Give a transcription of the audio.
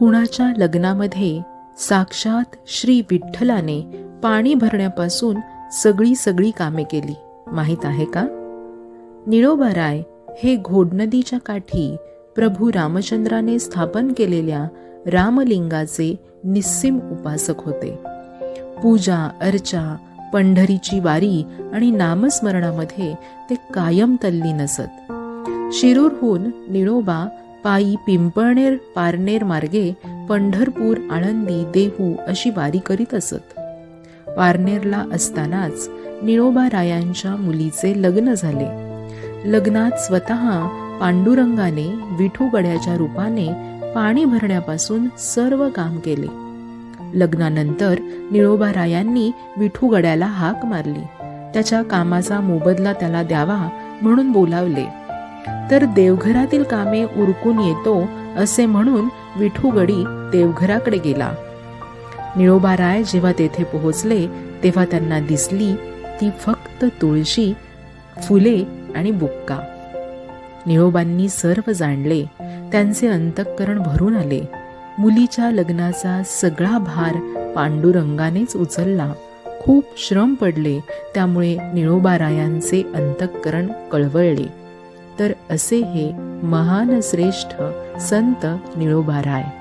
कुणाच्या लग्नामध्ये साक्षात श्री विठ्ठलाने पाणी भरण्यापासून सगळी सगळी कामे केली. माहीत आहे का? निळोबाराय हे घोडनदीच्या काठी प्रभू रामचंद्राने स्थापन केलेल्या रामलिंगाचे निस्सिम उपासक होते. पूजा अर्चा पंढरीची वारी आणि नामस्मरणामध्ये ते कायम तल्लीन असत. शिरूरहून निळोबा पायी पिंपळनेर पारनेर मार्गे पंढरपूर आळंदी देहू अशी वारी करीत असत. पारनेरला असतानाच निळोबा रायांच्या मुलीचे लग्न झाले. लग्नात स्वतः पांडुरंगाने विठूगड्याच्या रूपाने पाणी भरण्यापासून सर्व काम केले. लग्नानंतर निळोबा रायांनी विठूगड्याला हाक मारली. त्याच्या कामाचा मोबदला त्याला द्यावा म्हणून बोलावले. तर देवघरातील कामे उरकून येतो असे म्हणून विठूगडी देवघराकडे गेला. निळोबाराय जेव्हा तेथे पोहोचले तेव्हा त्यांना दिसली ती फक्त तुळशी फुले आणि बुक्का. निळोबांनी सर्व जाणले त्यांचे अंतःकरण भरून आले. मुलीच्या लग्नाचा सगळा भार पांडुरंगानेच उचलला. खूप श्रम पडले त्यामुळे निळोबारायांचे अंतःकरण कळवळले. तर असे हे महान श्रेष्ठ संत निळोबाराय.